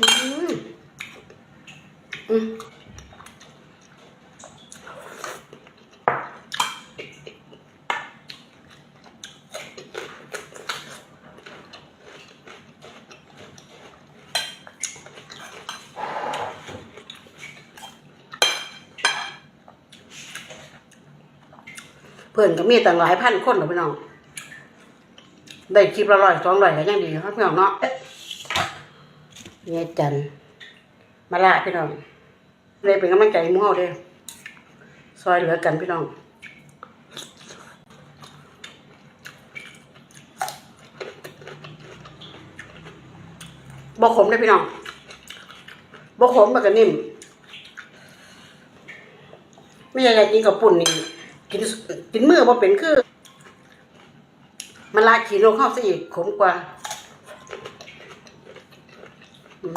อืมเพื่อนก็มีตั้งหลายพันคนหรอพี่น้อง ได้คลิปละร้อยสองร้อยก็ยังดีครับพี่น้องเนาะ เนี่ยจันมาละพี่น้องเลยเป็นกำลังใจให้หมู่เฮาเด้อซอยเหลือกันพี่น้องบ่ขมเลยพี่น้องบ่ขมมันก็นิ่มไม่อยากจะกินกับปุ่นนี่กินกินมือบ่เป็นคือ มันลาขี่ลงเข้าซะอีกขมกว่า โอ้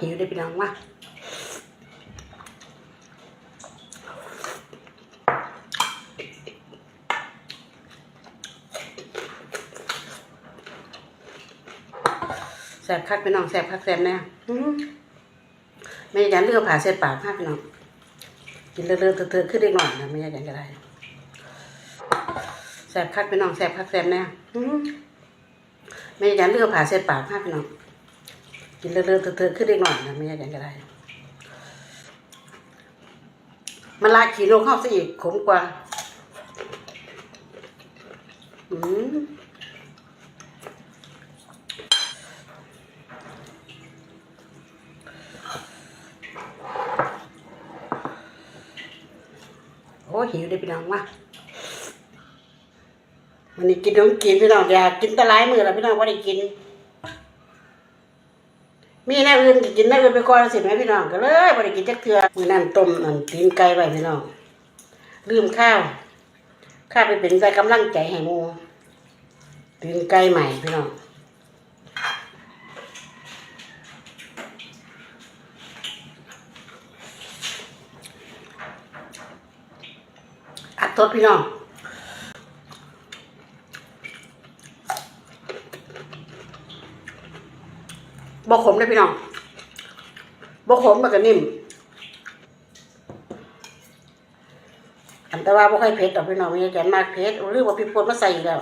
หิวได้พี่น้องว่ะแสบคักพี่น้องแสบคักแสบแน่ไม่อยากเลือกผ่าเส้นปากมากพี่น้อง กินเลื่อะๆเธอะๆขึ้นได้หน่อยนะไม่อยากจะได้แสบคักพี่น้องแสบคักแสบแน่ไม่อยากเลือกผ่าเส้นปากมากพี่น้องกินเลื่อะๆเธอะๆขึ้นได้หน่อยนะไม่อยากจะได้มันลาขี่ลงเข้าซะอีกขมกว่า อืม หิวได้พี่น้องวะวันนี้กินน้องกินพี่น้องอย่ากินตะไลมือแล้วพี่น้องว่าได้กิน มีแนวอื่นกินแนวอื่นไปก่อนสิไหมพี่น้องก็เลยบ่ได้กินจักเทือมือนั้นต้มนั่นตีนไก่ไว้พี่น้องลืมข้าว ข้าไปเป็นใจกำลังใจให้หมูตีนไก่ใหม่พี่น้อง ทดพี่น้องบ่ขมเลยพี่น้องบ่ขมมันก็นิ่มอันแต่ว่าบ่ค่อยเผ็ดดอพี่น้องมีแกนมากเผ็ดหรือว่าพี่พดมาใส่อีกแล้ว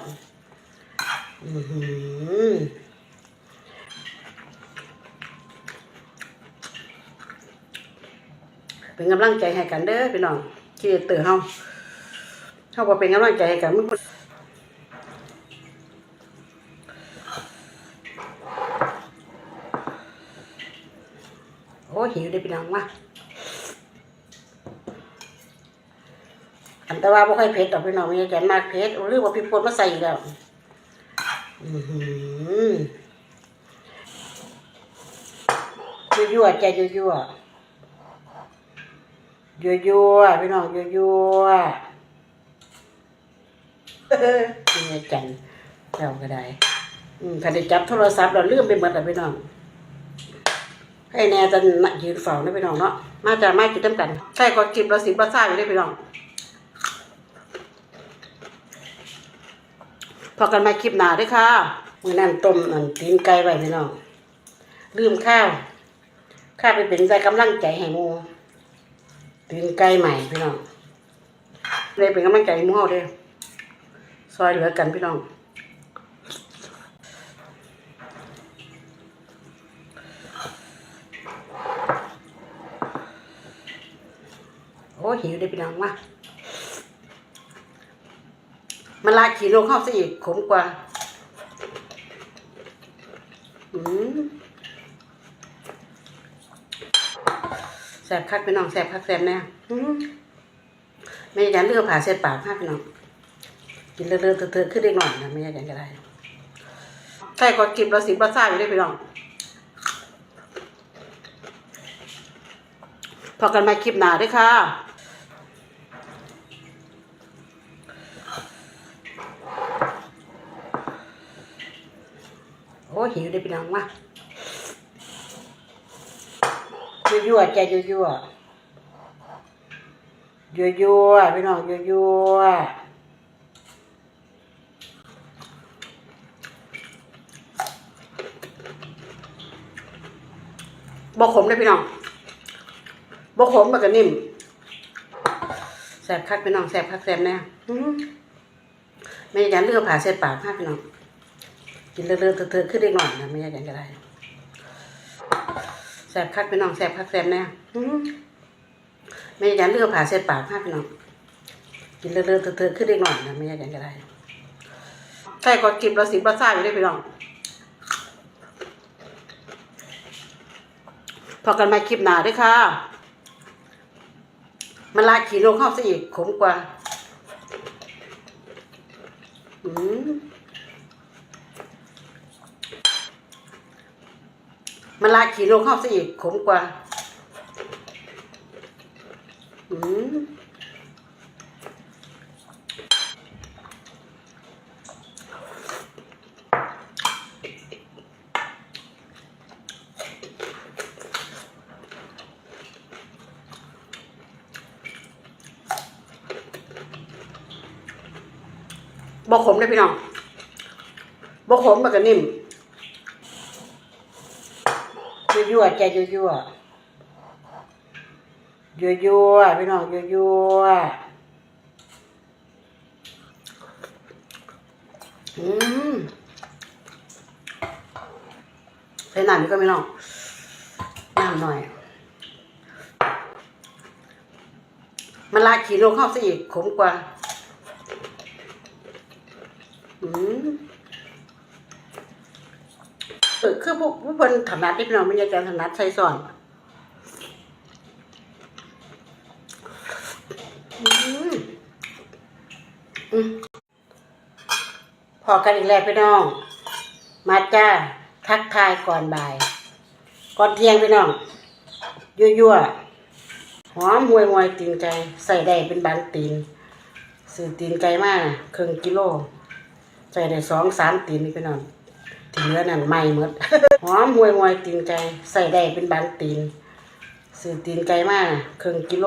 เป็นกำลังใจให้กันเด้อพี่น้องที่เตือเฮา เฮาบ่เป็นกำลังใจให้กันมันโอ้หิวได้พี่น้องวะอันแต่ว่าบ่ค่อยเผ็ดดอกพี่น้องมีแกนมากเผ็ดหรือว่าพี่พดมาใส่อีกแล้วอือหือยั่วๆใจยั่วๆยั่วๆพี่น้องยั่วๆเออนี่จันเราก็ได้ถ้าได้จับโทรศัพท์เราเลื่อมไปหมดแล้วพี่น้องให้แน่จะนักยืนเฝ้านะพี่น้องเนาะมาจากมากินน้ำกันใช่ก็กิบเราสิบเราซ่าอยู่ได้พี่น้องพอกันมาคลิปหนาด้วยค่ะมือนั่นต้มนั่นตีนไก่ไว้พี่น้องลืมข้าวข้าไปเป็นใจกำลังใจให้หมูตีนไก่ใหม่พี่น้องเลยเป็นกำลังใจให้หมูเฮาเด้อ ซอยเหลือกันพี่น้องโอ้หิวได้พี่น้องว่ะมันลาขี่ลงเข้าซะอีกขมกว่าอืมแสบคักพี่น้องแสบคักแสบแน่ไม่อยากเลือกผ่าเส้นปากมากพี่น้อง กินเลือะๆเธอะๆขึ้นได้หน่อยนะไม่อยากจะได้ใช่ก็กิบเราสิบเราซ่าอยู่ได้พี่น้องพอกันมาคลิปหนาด้วยค่ะโอ้หิวได้พี่น้องว่ะยั่วๆใจยั่วยั่วยั่วๆพี่น้องยั่วยั่วๆ บ่ขมเลยพี่น้องบ่ขมมันก็นิ่มแซ่บคักพี่น้องแซ่บคักแซ่บแน่ไม่อยากเลือกผ่าเส้นปากมากพี่น้องกินเลื่อะๆเธอะๆขึ้นได้หน่อยนะไม่อยากก็ได้แซ่บคักพี่น้องแซ่บคักแซ่บแน่ไม่อยากเลือกผ่าเส้นปากมากพี่น้องกินเลื่อะๆเธอะๆขึ้นได้หน่อยนะไม่อยากก็ได้ใช่ก็กินเราสิบเราซ่าอยู่ได้พี่น้อง พอกันมาคลิปหนาด้วยค่ะ มันลาขี่ลงเข้าซะอีกขมกว่า อืมมันลาขี่ลงเข้าซะอีกขมกว่า อืม บ่ขมเลยพี่น้องบ่ขมมันก็นิ่มยั่วๆใจยั่วๆยั่วๆพี่น้องยั่วๆอืมใส่น้ำก็ไม่น้องน้ำหน่อย มันลาขี่ลงเข้าซะอีกขมกว่า เออคือผู้ผู้คนถนัดที่พี่น้องไม่ใช่การถนัดใส่ซ่อนออพอกันอีกแล้วพี่น้อง มาจ้าทักทายก่อนบ่าย ก่อนเที่ยงพี่น้อง ยั่วๆหอมหวยหวยตีนไก่ใส่ได้เป็นบางตีนซื้อตีนไก่มากครึ่งกิโล ใส่ได้สองสามตีนนี่พี่น้องทีเหลือนั่นไหม่หมดหอมหวยหวยตีนไก่ใส่ได้เป็นบางตีนซื้อตีนไก่มาครึ่งกิโล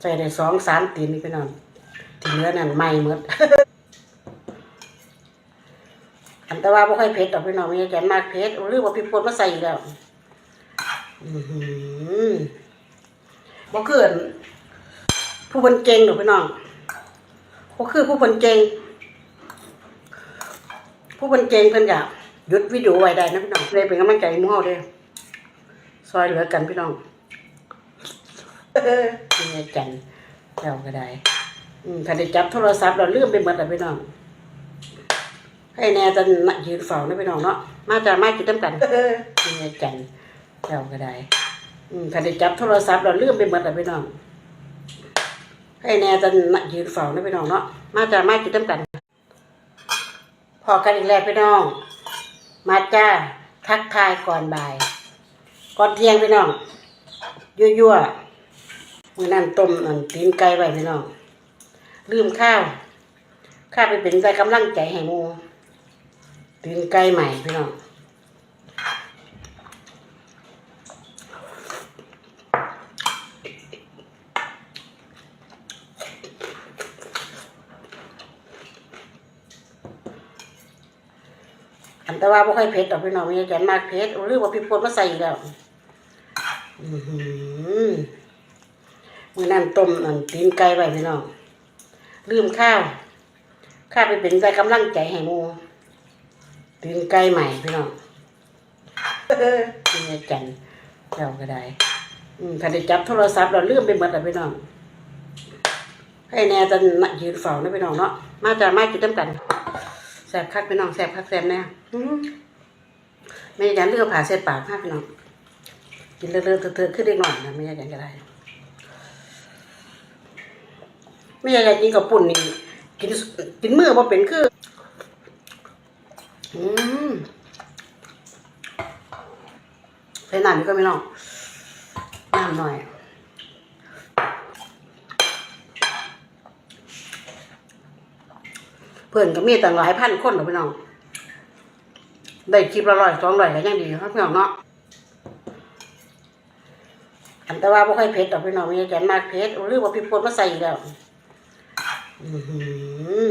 ใส่ได้สองสามตีนนี่พี่น้องทีเหลือนั่นไหม่หมดอันแต่ว่าบ่ค่อยเผ็ดดอกพี่น้องมีแต่มากเผ็ดหรือว่าพี่พดมาใส่อีกแล้วอือหือบ่คืออั่นผู้เพิ่นเก่งดอกพี่น้องบ่คือผู้เพิ่นเก่ง ผู้คนเก่งเพิ่นอยากหยุดวิดีโอไว้ได้นะพี่น้องเลยเป็นกำลังใจมู่เฮาเด้อซอยเหลือกันพี่น้องนี่จันเราก็ได้ถ้าได้จับโทรศัพท์เราลืมไปหมดแล้วพี่น้องให้แน่ตอนน่ะยืนเฝ้านะพี่น้องเนาะมาจากมากินน้ำกันนี่จันเราก็ได้ถ้าได้จับโทรศัพท์เราลืมไปหมดแล้วพี่น้องให้แน่ตอนน่ะยืนเฝ้านะพี่น้องเนาะมาจากมากินน้ำกัน พอกันอีกแล้วพี่น้อง มาจ้าทักทายก่อนบ่าย ก่อนเที่ยงพี่น้องยั่วๆมือนั่นต้มนั่นตีนไก่ไว้พี่น้อง ลืมข้าว ข้าไปเป็นใจกำลังใจให้หมูตีนไก่ใหม่พี่น้อง แต่ว่าบ่ค่อยเผ็ดดอกพี่น้องมีแต่มากเผ็ดหรือว่าพี่พดมาใส่อีกแล้วอือหือมือนั่นต้มนั่นตีนไก่ไว้พี่น้องลืมข้าว ข้าไปเป็นใจกำลังใจให้มูตีนไก่ใหม่พี่น้องนี่ไงจันเราก็ได้ถ้าได้จับโทรศัพท์เราลืมไปหมดแล้วพี่น้องให้แน่ตอนน่ะยืนเฝ้านะพี่น้องเนาะมาจากมากินน้ำกันแซบคักพี่น้องแซบคักแซ่บแน่ อื้อไม่อยากเลือกผ่าเส้นปากมากพี่น้องกินเลื่อะๆเธอะๆขึ้นได้หน่อยนะไม่อยากก็ได้ไม่อยากกินกับปุ่นนี่กินกินมือบ่เป็นคือ อืมใส่น้ำนี่ก็ไม่น้องน้ำหน่อยเพื่อนก็มีตั้งหลายพันคนหรอพี่น้อง ได้คลิปละร้อยสองร้อยก็ยังดีครับพี่น้องเนาะอันแต่ว่าบ่ค่อยเผ็ดดอกพี่น้องมีอาจารย์มากเผ็ดหรือว่าพี่พดมาใส่แล้ว อือหือ